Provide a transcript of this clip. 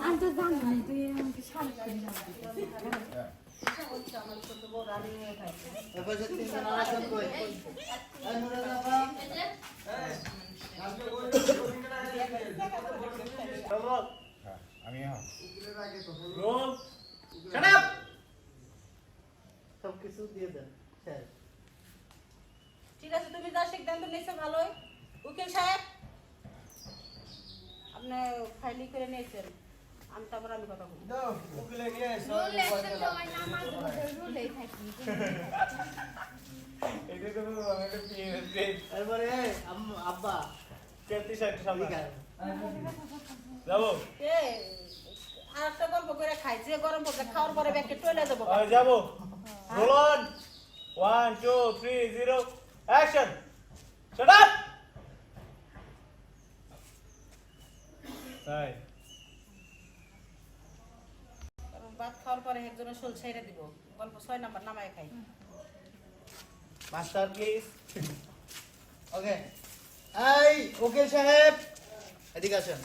আমি তো জানি না তুই আমাকে সাড়ে তিন ওই পাশে তিনজন আরেকজন কই? এই নুরে বাবা। আমি হ্যাঁ সব কিছু দিয়ে দেন ঠিক আছে তুমি যা সিদ্ধান্ত নিয়েছো ভালোই উকিল সাহেব আপনি ফাইলি করে নিয়েছেন আমি তারপর আমি কথা বলি এরপরে এই, আম্মু- আব্বা। যাব? আর একটা গল্প করে খাই যে গরম পড়ছে খাওয়ার পরে ব্যাগকে টয়লে দেবো। যাব। One two three zero action shut up তাই? ভাত খাওয়ার পরে একজনের শোল ছেড়ে দিব। গল্প ছয় নাম্বার নামায় খাই। মাস্টার প্লিজ ওকে এই ওকে সাহেব এদিকে আসেন।